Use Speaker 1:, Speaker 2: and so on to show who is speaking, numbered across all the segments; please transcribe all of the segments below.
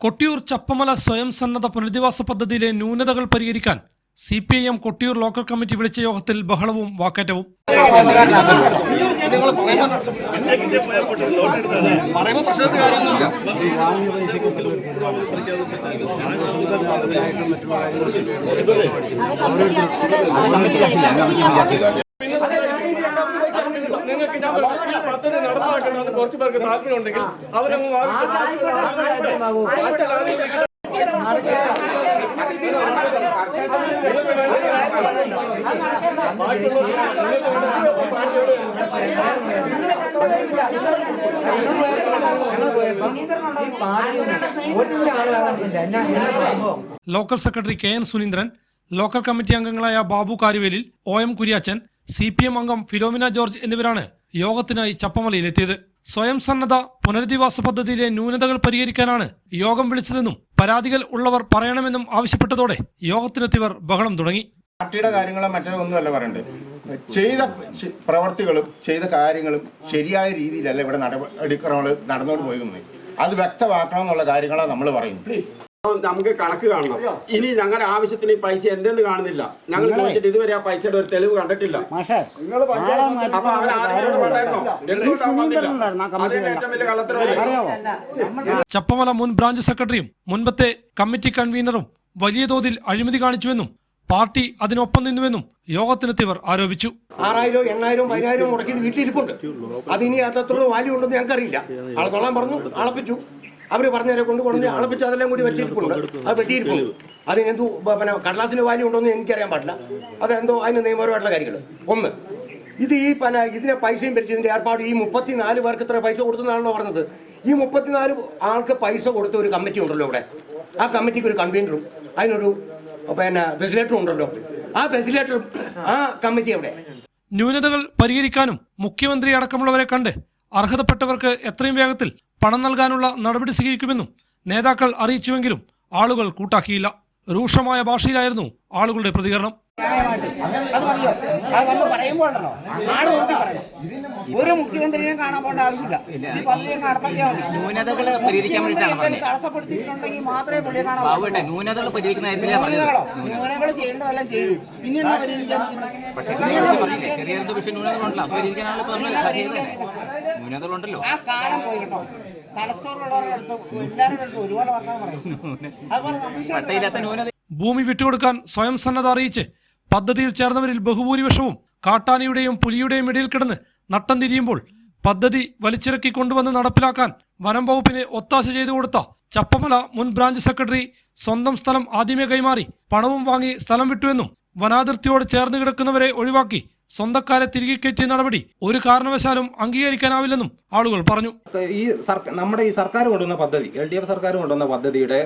Speaker 1: കൊട്ടിയൂർ ചപ്പമല സ്വയം സന്നദ്ധ പുനരധിവാസ പദ്ധതിയിലെ ന്യൂനതകൾ പരിഹരിക്കാൻ C P I M Kottiyoor local committee വിളിച്ച യോഗത്തിൽ ബഹളവും വാക്കേറ്റവും.
Speaker 2: നിങ്ങൾക്ക് ഞാൻ കുറച്ച് പേർക്ക് താല്പര്യമുണ്ടെങ്കിൽ അവരങ്ങ് മാറി ബാക്കിയുള്ള ആളുകൾ
Speaker 1: local secretary K N Suneendran local committee അംഗങ്ങളായ Babu Karuvelil O M Kuryachan C P M അംഗം ഫിലോമിന ജോർജ് എന്നിവരാണ് യോഗത്തിനായി ചപ്പമലയിലെത്തിയത്. സ്വയം സന്നദ്ധ പുനരധിവാസ പദ്ധതിയിലെ ന്യൂനതകൾ പരിഹരിക്കാനാണ് യോഗം വിളിച്ചതെന്നും പരാതികൾ ഉള്ളവർ പറയണമെന്നും ആവശ്യപ്പെട്ടതോടെ യോഗത്തിനെത്തിയവർ ബഹളം തുടങ്ങി.
Speaker 3: പാർട്ടിയുടെ കാര്യങ്ങളോ മറ്റോ ഒന്നുമല്ല പറയണ്ടത് ചെയ്ത പ്രവർത്തികളും ചെയ്ത കാര്യങ്ങളും ശരിയായ രീതിയിലല്ല ഇവിടെ നടപടിക്രമങ്ങൾ നടന്നുകൊണ്ട് പോയിരുന്നത്. അത് വ്യക്തമാക്കണം എന്നുള്ള കാര്യങ്ങളാണ് നമ്മൾ പറയുന്നത്.
Speaker 4: നമുക്ക് കണക്ക് കാണണം. ഇനി ഞങ്ങളുടെ ആവശ്യത്തിന് ഈ പൈസ എന്തെന്ന് കാണുന്നില്ല. ഞങ്ങൾ ചോദിച്ചിട്ട് ഇതുവരെ ആ പൈസയുടെ ഒരു തെളിവ് കണ്ടിട്ടില്ല. അപ്പൊ അവൻ
Speaker 1: ചപ്പമല മുൻ ബ്രാഞ്ച് സെക്രട്ടറിയും മുൻപത്തെ കമ്മിറ്റി കൺവീനറും വലിയ തോതിൽ അഴിമതി കാണിച്ചുവെന്നും പാർട്ടി അതിനൊപ്പം നിന്നുവെന്നും യോഗത്തിനെത്തിയവർ ആരോപിച്ചു.
Speaker 5: ആറായിരം എണ്ണായിരം പതിനായിരം മുടക്കിയത് വീട്ടിലിരിപ്പുണ്ട്. അതിനി അത്രത്തോളം വാല്യൂ ഉണ്ടെന്ന് ഞങ്ങൾക്കറിയില്ല. ആളെ കൊള്ളാൻ പറഞ്ഞു അളപ്പിച്ചു അവർ പറഞ്ഞവരെ കൊണ്ട് കൊണ്ടുവന്ന് അളപ്പിച്ച് അതെല്ലാം കൂടി വെച്ചിരിപ്പുണ്ട്. അത് വെട്ടിയിരിപ്പുണ്ട് അതിനെന്തോ പിന്നെ കടലാസിന് വാല്യൂ ഉണ്ടോന്ന് എനിക്കറിയാൻ പാടില്ല. അതെന്തോ അതിന് നിയമപരമായിട്ടുള്ള കാര്യങ്ങൾ. ഒന്ന് ഇത് ഈ പന ഇതിനെ പൈസയും പിരിച്ചതിന്റെ ഏർപ്പാട് ഈ മുപ്പത്തിനാല് പേർക്ക് ഇത്ര പൈസ കൊടുത്തെന്നാണല്ലോ പറഞ്ഞത്. ഈ മുപ്പത്തിനാല് ആൾക്ക് പൈസ കൊടുത്ത ഒരു കമ്മിറ്റി ഉണ്ടല്ലോ ഇവിടെ. ആ കമ്മിറ്റിക്ക് ഒരു കൺവീനറും അതിനൊരു പിന്നെ ഫെസിലേറ്ററും ഉണ്ടല്ലോ. ആ ഫെസിലേറ്ററും ആ കമ്മിറ്റി എവിടെ?
Speaker 1: ന്യൂനതകൾ പരിഹരിക്കാനും മുഖ്യമന്ത്രി അടക്കമുള്ളവരെ കണ്ട് അർഹതപ്പെട്ടവർക്ക് എത്രയും വേഗത്തിൽ പണം നൽകാനുള്ള നടപടി സ്വീകരിക്കുമെന്നും നേതാക്കൾ അറിയിച്ചുവെങ്കിലും ആളുകൾ കൂട്ടാക്കിയില്ല. രൂക്ഷമായ ഭാഷയിലായിരുന്നു ആളുകളുടെ പ്രതികരണം.
Speaker 6: അത് മതിയോ അത് നമ്മൾ പറയുമ്പോഴല്ലോ ആൾ നോക്കി പറയണം ഒരു മുഖ്യമന്ത്രിയെയും കാണാൻ പോകേണ്ട ആവശ്യമില്ല. ഈ പള്ളിയും നടപ്പാക്കിയാൽ
Speaker 7: പരിഹരിക്കാൻ വേണ്ടിയിട്ടാണ്
Speaker 6: തടസ്സപ്പെടുത്തിയിട്ടുണ്ടെങ്കിൽ മാത്രമേ പള്ളിയെ കാണാൻ
Speaker 7: ന്യൂനതകൾ പരിഹരിക്കുന്ന
Speaker 6: ന്യൂനതകളോ? ന്യൂനതകൾ ചെയ്യേണ്ടതെല്ലാം ചെയ്തു. ഇനി എന്താ പരിഹരിക്കാൻ
Speaker 7: ന്യൂനതകളുണ്ടല്ലോ.
Speaker 6: ആ കാലം പോയി കേട്ടോ. തലച്ചോറുള്ളവരുടെ അടുത്ത് എല്ലാവരുടെ അടുത്ത് ഒരുപാട് വർത്തമാനം പറയും. അതുപോലെ കമ്മീഷൻ
Speaker 7: പട്ടയില്ലാത്ത ന്യൂനത
Speaker 1: ഭൂമി വിട്ടുകൊടുക്കാൻ സ്വയം സന്നദ്ധ അറിയിച്ച് പദ്ധതിയിൽ ചേർന്നവരിൽ ബഹുഭൂരിപക്ഷവും കാട്ടാനയുടെയും പുലിയുടെയും ഇടയിൽ കിടന്ന് നട്ടം തിരിയുമ്പോൾ പദ്ധതി വലിച്ചിറക്കി കൊണ്ടുവന്ന് നടപ്പിലാക്കാൻ വനം വകുപ്പിന് ഒത്താശ ചെയ്തു കൊടുത്ത ചപ്പമല മുൻ ബ്രാഞ്ച് സെക്രട്ടറി സ്വന്തം സ്ഥലം ആദ്യമേ കൈമാറി പണവും വാങ്ങി സ്ഥലം വിട്ടുവെന്നും വനാതിർത്തിയോട് ചേർന്ന് കിടക്കുന്നവരെ ഒഴിവാക്കി സ്വന്തക്കാരെ തിരികെ കയറ്റിയ നടപടി ഒരു കാരണവശാലും അംഗീകരിക്കാനാവില്ലെന്നും ആളുകൾ പറഞ്ഞു.
Speaker 8: ഈ നമ്മുടെ ഈ സർക്കാർ കൊണ്ടുവന്ന പദ്ധതി എൽ ഡി എഫ് സർക്കാർ കൊണ്ടുവന്ന പദ്ധതിയുടെ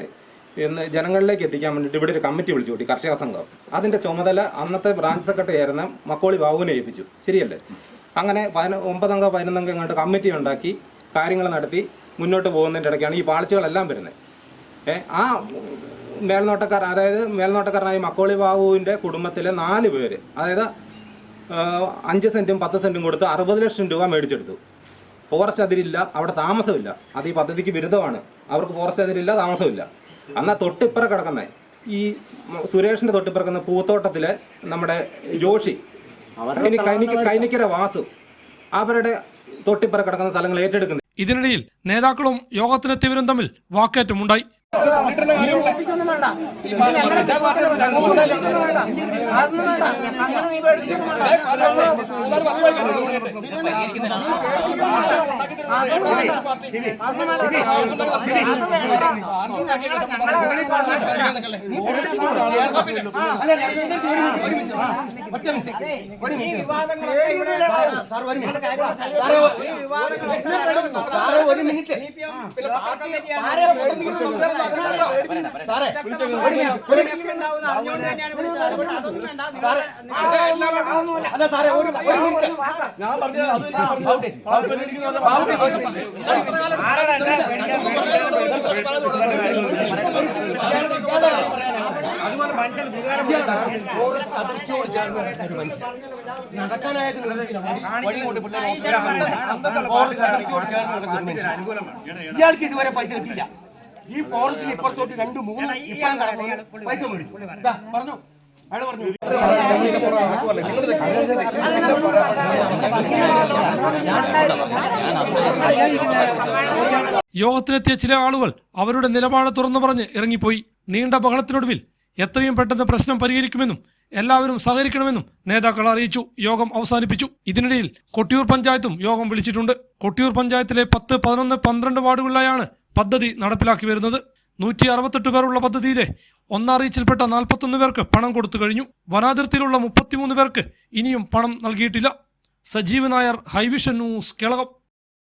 Speaker 8: ഇന്ന് ജനങ്ങളിലേക്ക് എത്തിക്കാൻ വേണ്ടിയിട്ട് ഇവിടെ ഒരു കമ്മിറ്റി വിളിച്ചു കൂട്ടി കർഷക സംഘം. അതിന്റെ ചുമതല അന്നത്തെ ബ്രാഞ്ച് സെക്രട്ടറി ആയിരുന്ന മക്കോളി ബാബുവിനെ ഏൽപ്പിച്ചു. ശരിയല്ലേ? അങ്ങനെ പതിന ഒമ്പതംഗ പതിനൊന്നംഗ ഇങ്ങോട്ട് കമ്മിറ്റി ഉണ്ടാക്കി കാര്യങ്ങൾ നടത്തി മുന്നോട്ട് പോകുന്നതിന്റെ ഇടയ്ക്കാണ് ഈ പാളിച്ചകളെല്ലാം വരുന്നത്. ഏ ആ മേൽനോട്ടക്കാർ അതായത് മേൽനോട്ടക്കാരനായ മക്കോളി ബാബുവിന്റെ കുടുംബത്തിലെ നാല് പേര് അതായത് അഞ്ച് സെന്റും പത്ത് സെന്റും കൊടുത്ത് അറുപത് ലക്ഷം രൂപ മേടിച്ചെടുത്തു. ഫോറസ്റ്റ് അതിരില്ല അവിടെ താമസമില്ല. അത് ഈ പദ്ധതിക്ക് വിരുദ്ധമാണ്. അവർക്ക് ഫോറസ്റ്റ് അതിരില്ല താമസമില്ല. എന്നാൽ തൊട്ടിപ്പുറ കിടക്കുന്ന. ഈ സുരേഷിന്റെ തൊട്ടിപ്പുറക്കുന്ന പൂത്തോട്ടത്തിലെ നമ്മുടെ ജോഷി കൈനിക്ക കൈനിക്കര വാസു അവരുടെ തൊട്ടിപ്പുറ കിടക്കുന്ന സ്ഥലങ്ങൾ ഏറ്റെടുക്കുന്നത്.
Speaker 1: ഇതിനിടയിൽ നേതാക്കളും യോഗത്തിനെത്തിയവരും തമ്മിൽ വാക്കേറ്റമുണ്ടായി.
Speaker 6: ഒന്നും വേണ്ട. അതൊന്നും വേണ്ട. അങ്ങനെ നീ വേണ്ട. ഒരു മിനിറ്റ്. ആരെ സാറേ അല്ല സാറേ ഒരു
Speaker 2: ഞാൻ
Speaker 6: അതിർത്തിയോട് ചേർന്ന് ഒരു മനുഷ്യൻ നടക്കാനായത് ഇയാൾക്ക് ഇതുവരെ പൈസ കിട്ടിയില്ല. ഈ ഫോറസ്റ്റിന് ഇപ്പുറത്തോട്ട് രണ്ട് മൂന്ന് ഇപ്പുറം കടന്നു. പൈസ മേടിച്ചു. പറഞ്ഞു. അയാൾ പറഞ്ഞു.
Speaker 1: യോഗത്തിലെത്തിയ ചില ആളുകൾ അവരുടെ നിലപാട് തുറന്നു പറഞ്ഞ് ഇറങ്ങിപ്പോയി. നീണ്ട ബഹളത്തിനൊടുവിൽ എത്രയും പെട്ടെന്ന് പ്രശ്നം പരിഹരിക്കുമെന്നും എല്ലാവരും സഹകരിക്കണമെന്നും നേതാക്കൾ അറിയിച്ചു. യോഗം അവസാനിപ്പിച്ചു. ഇതിനിടയിൽ കൊട്ടിയൂർ പഞ്ചായത്തും യോഗം വിളിച്ചിട്ടുണ്ട്. കൊട്ടിയൂർ പഞ്ചായത്തിലെ പത്ത് പതിനൊന്ന് പന്ത്രണ്ട് വാർഡുകളിലായാണ് പദ്ധതി നടപ്പിലാക്കി വരുന്നത്. നൂറ്റി അറുപത്തെട്ട് പേരുള്ള പദ്ധതിയിലെ ഒന്നറിയിച്ചിൽപ്പെട്ട നാൽപ്പത്തൊന്ന് പേർക്ക് പണം കൊടുത്തു കഴിഞ്ഞു. വനാതിർത്തിയിലുള്ള മുപ്പത്തിമൂന്ന് പേർക്ക് ഇനിയും പണം നൽകിയിട്ടില്ല. Sajeev Nair Highvision news Kelakam.